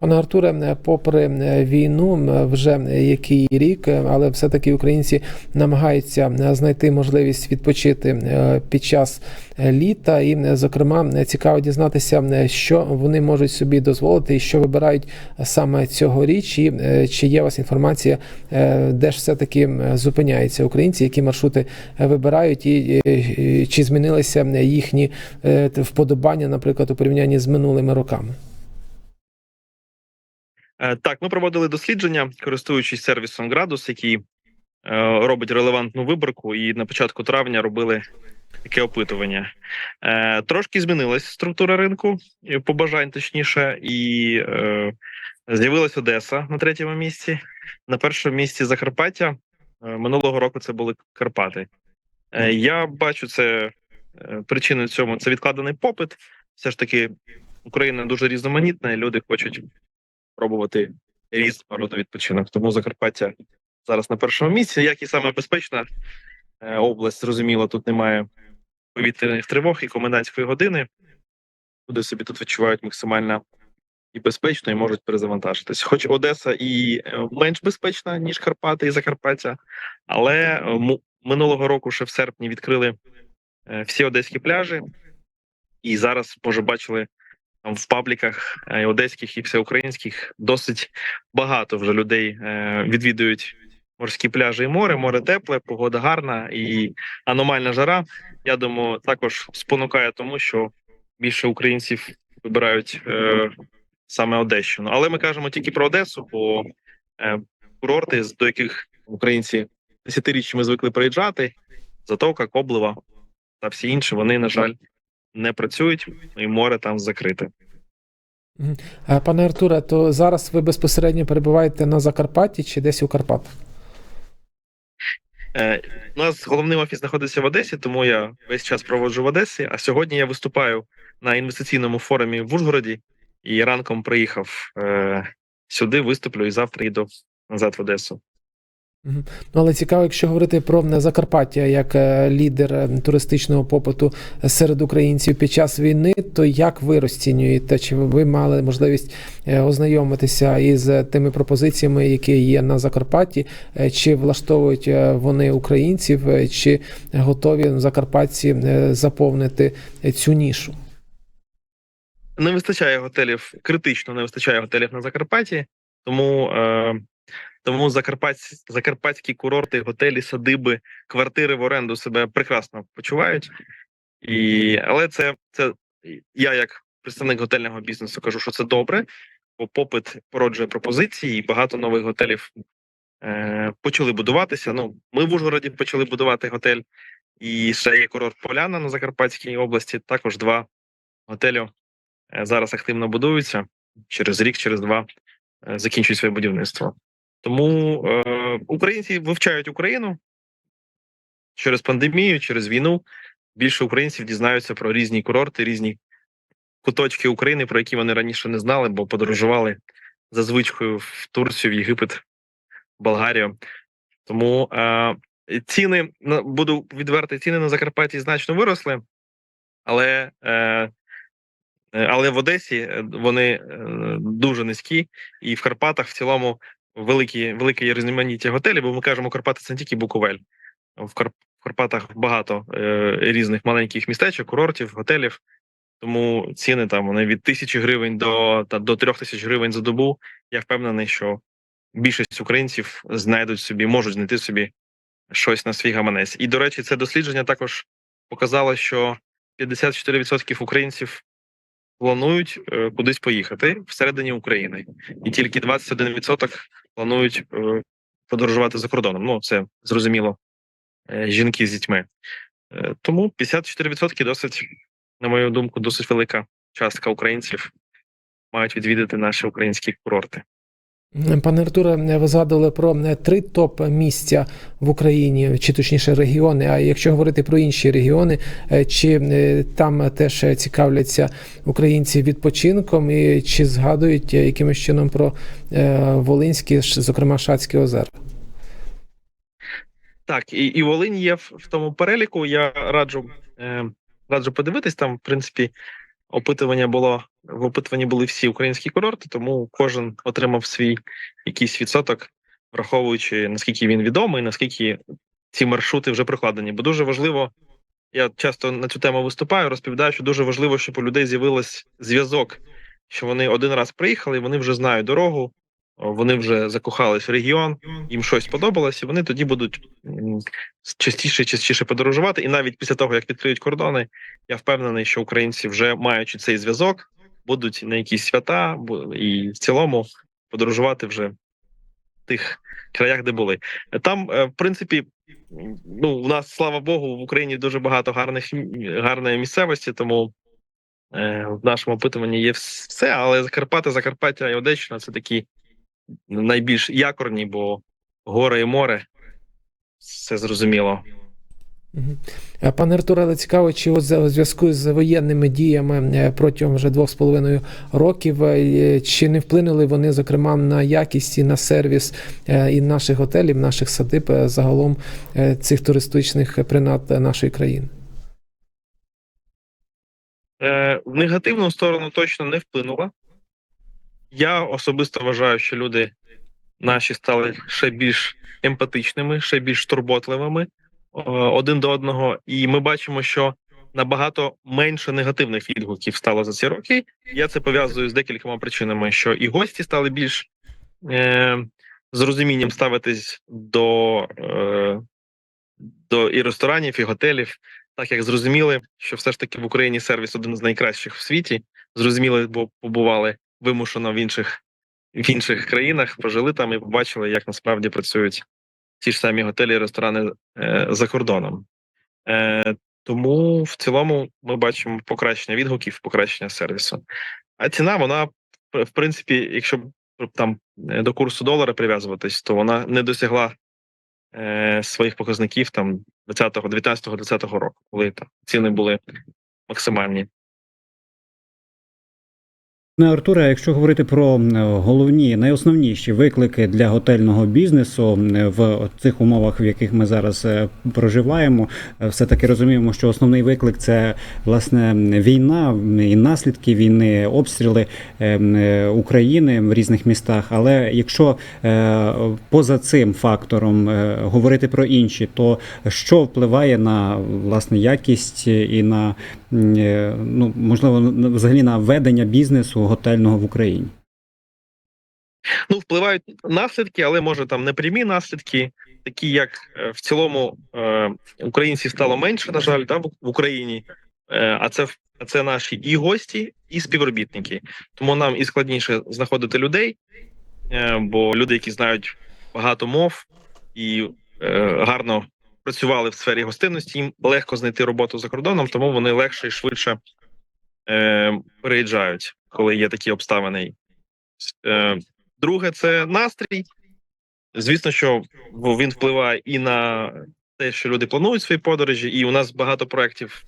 Пане Артуре, е, попри е, війну, м, вже який рік, е, але все-таки українці намагаються е, знайти можливість відпочити е, під час е, літа. І, е, зокрема, е, цікаво дізнатися, е, що вони можуть собі дозволити і що вибирають саме цьогоріч. І е, чи є у вас інформація, е, де ж все-таки м, зупиняються українці, які маршрути е, вибирають, і е, е, чи змінилися е, їхні е, вподобання, наприклад, у порівнянні з минулими роками? Е, Так, ми проводили дослідження, користуючись сервісом Градус, який е, робить релевантну виборку, і на початку травня робили таке опитування. Е, Трошки змінилась структура ринку, побажань точніше, і з'явилась Одеса на третьому місці. На першому місці Закарпаття. Минулого року це були Карпати. Я бачу це причиною цьому це відкладений попит. Все ж таки, Україна дуже різноманітна, і люди хочуть пробувати різного роду відпочинок. Тому Закарпаття зараз на першому місці. Як і саме безпечна е, область, зрозуміло, тут немає повітряних тривог і комендантської години. Люди собі тут відчувають максимально і безпечно, і можуть перезавантажитись. Хоч Одеса і е, менш безпечна, ніж Карпати і Закарпаття, але е, минулого року, ще в серпні, відкрили всі одеські пляжі, і зараз, може, бачили в пабліках е, і одеських і всеукраїнських досить багато вже людей е, відвідують морські пляжі і море. Море тепле, погода гарна і аномальна жара. Я думаю, також спонукає тому, що більше українців вибирають е, саме Одещину. Але ми кажемо тільки про Одесу, бо е, курорти, до яких українці десятиріччями звикли приїжджати, Затока, Коблева та всі інші, вони, на жаль, не працюють, і море там закрите. Пане Артуре, то зараз ви безпосередньо перебуваєте на Закарпатті чи десь у Карпатах? Е, у нас головний офіс знаходиться в Одесі, тому я весь час проводжу в Одесі. А сьогодні я виступаю на інвестиційному форумі в Ужгороді і ранком приїхав е, сюди, виступлю і завтра йду назад в Одесу. Ну, але цікаво, якщо говорити про е, Закарпаття як е, лідер е, туристичного попиту серед українців під час війни, то як ви розцінюєте? Чи ви мали можливість е, ознайомитися із е, тими пропозиціями, які є на Закарпатті? Е, Чи влаштовують е, вони українців, е, чи готові закарпатці е, заповнити е, цю нішу? Не вистачає готелів, критично не вистачає готелів на Закарпатті, тому, е, тому закарпатські, закарпатські курорти, готелі, садиби, квартири в оренду себе прекрасно почувають. І, але це, це я, як представник готельного бізнесу, кажу, що це добре, бо попит породжує пропозиції, і багато нових готелів е, почали будуватися. Ну, ми в Ужгороді почали будувати готель, і ще є курорт Поляна на Закарпатській області. Також два готелі е, зараз активно будуються. Через рік, через два е, закінчують своє будівництво. Тому е, українці вивчають Україну через пандемію, через війну. Більше українців дізнаються про різні курорти, різні куточки України, про які вони раніше не знали, бо подорожували за звичкою в Турцію, в Єгипет, Болгарію. Тому е, ціни буду відвертий, ціни на Закарпатті значно виросли, але е, е, але в Одесі е, вони е, дуже низькі, і в Карпатах в цілому великі, велике є різноманіття готелів, бо ми кажемо, Карпати це не тільки Буковель. В Карпатах багато е, різних маленьких містечок, курортів, готелів. Тому ціни там вони від тисячі гривень до, та, до трьох тисяч гривень за добу. Я впевнений, що більшість українців знайдуть собі, можуть знайти собі щось на свій гаманець. І, до речі, це дослідження також показало, що 54% українців планують е, кудись поїхати всередині України, і тільки 21% планують е, подорожувати за кордоном. Ну, це зрозуміло, е, жінки з дітьми. Тому 54% досить, на мою думку, досить велика частка українців мають відвідати наші українські курорти. Пане Артуре, ви згадували про е, три топ місця в Україні, чи точніше регіони. А якщо говорити про інші регіони, е, чи е, там теж цікавляться українці відпочинком, і чи згадують якимось чином про Волинські, зокрема Шацькі озера? Так, і, і Волинь є в, в тому переліку. Я раджу, е, раджу подивитись там, в принципі, опитування було в опитуванні були всі українські курорти, тому кожен отримав свій якийсь відсоток, враховуючи наскільки він відомий, наскільки ці маршрути вже прокладені. Бо дуже важливо, я часто на цю тему виступаю, розповідаю, що дуже важливо, щоб у людей з'явилось зв'язок, що вони один раз приїхали, і вони вже знають дорогу, вони вже закохались в регіон, їм щось сподобалось, і вони тоді будуть частіше частіше подорожувати. І навіть після того, як відкриють кордони, я впевнений, що українці, вже маючи цей зв'язок, будуть на якісь свята і в цілому подорожувати вже в тих краях, де були. Там, е, в принципі, ну у нас, слава Богу, в Україні дуже багато гарних гарної місцевості, тому. е, В нашому опитуванні є все, але Закарпати, Закарпаття і Одещина це такі найбільш якорні, бо гори і море все зрозуміло. Е, Пане Артуре, але цікаво, чи у зв'язку з воєнними діями е, протягом вже двох з половиною років, е, чи не вплинули вони, зокрема, на якість і на сервіс і наших готелів, наших садиб, загалом цих туристичних принад нашої країни? В негативну сторону точно не вплинула. Я особисто вважаю, що люди наші стали ще більш емпатичними, ще більш турботливими е, один до одного, і ми бачимо, що набагато менше негативних відгуків стало за ці роки. Я це пов'язую з декількома причинами: що і гості стали більш е, з розумінням ставитись до, е, до і ресторанів, і готелів, так як зрозуміли, що все ж таки в Україні сервіс один з найкращих в світі. Зрозуміли, бо побували вимушено в інших в інших країнах, пожили там і побачили, як насправді працюють ті ж самі готелі і ресторани е, за кордоном. Е, тому в цілому ми бачимо покращення відгуків, покращення сервісу. А ціна, вона в принципі, якщо там е, до курсу долара прив'язуватись, то вона не досягла е, своїх показників там 20-го, 19-го, 20-го року, коли там ціни були максимальні. Пане Артуре, якщо говорити про головні, найосновніші виклики для готельного бізнесу в цих умовах, в яких ми зараз е, проживаємо, е, все таки розуміємо, що основний виклик це власне війна і наслідки війни, обстріли е, України в різних містах. Але якщо поза цим фактором говорити про інші, то що впливає на власне якість і на ну можливо взагалі на ведення бізнесу готельного в Україні? Ну, впливають наслідки, але може там не прямі наслідки, такі як е, в цілому е, українців стало менше, на жаль, да, в Україні. Е, а це а це наші і гості, і співробітники. Тому нам і складніше знаходити людей, е, бо люди, які знають багато мов і е, гарно працювали в сфері гостинності, їм легко знайти роботу за кордоном, тому вони легше і швидше е, переїжджають, коли є такі обставини. Е, Друге, це настрій. Звісно, що він впливає і на те, що люди планують свої подорожі, і у нас багато проєктів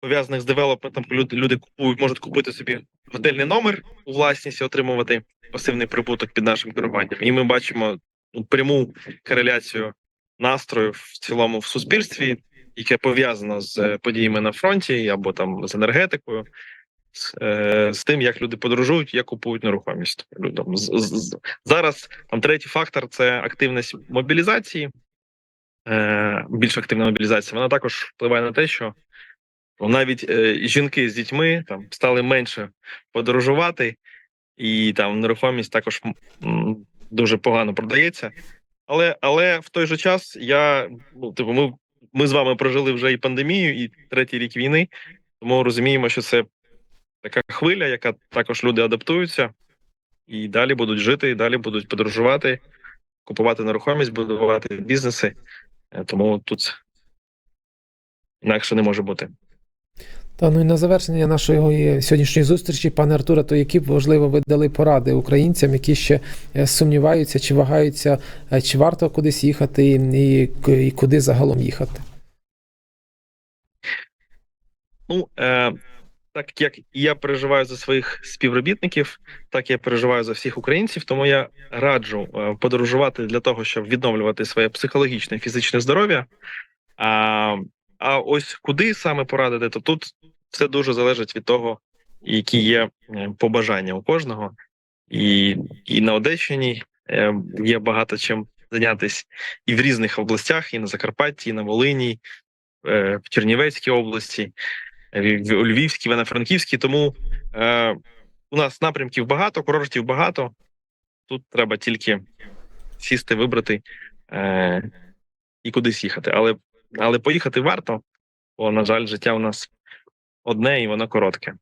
пов'язаних з девелопментом. Люди, люди купують, можуть купити собі готельний номер у власність і отримувати пасивний прибуток під нашим керуванням. І ми бачимо ну, пряму кореляцію настрою в цілому в суспільстві, яке пов'язано з е, подіями на фронті або там з енергетикою з, е, тим, як люди подорожують, як купують нерухомість. Людям з, з, з- зараз там третій фактор це активність мобілізації. Е, більш активна мобілізація. Вона також впливає на те, що навіть е, жінки з дітьми там стали менше подорожувати, і там нерухомість також дуже погано продається. Але але в той же час я ну, типу, ми, ми з вами прожили вже і пандемію, і третій рік війни, тому розуміємо, що це така хвиля, яка також люди адаптуються і далі будуть жити, і далі будуть подорожувати, купувати нерухомість, будувати бізнеси. Е, Тому тут інакше не може бути. Та ну і на завершення нашої сьогоднішньої зустрічі, пане Артуре, то які б важливо ви дали поради українцям, які ще е, сумніваються чи вагаються, е, чи варто кудись їхати, і, і, і куди загалом їхати? Ну, е, так як я переживаю за своїх співробітників, так я переживаю за всіх українців, тому я раджу е, подорожувати для того, щоб відновлювати своє психологічне і фізичне здоров'я. А, а ось куди саме порадити, то тут все дуже залежить від того, які є е, побажання у кожного. І, і на Одещині е, є багато чим зайнятися і в різних областях, і на Закарпатті, і на Волині, в Чернівецькій області, у Львівській, Івано-Франківській. Тому е, у нас напрямків багато, курортів багато. Тут треба тільки сісти, вибрати е, і кудись їхати. Але, але поїхати варто, бо, на жаль, життя у нас одне і воно коротке.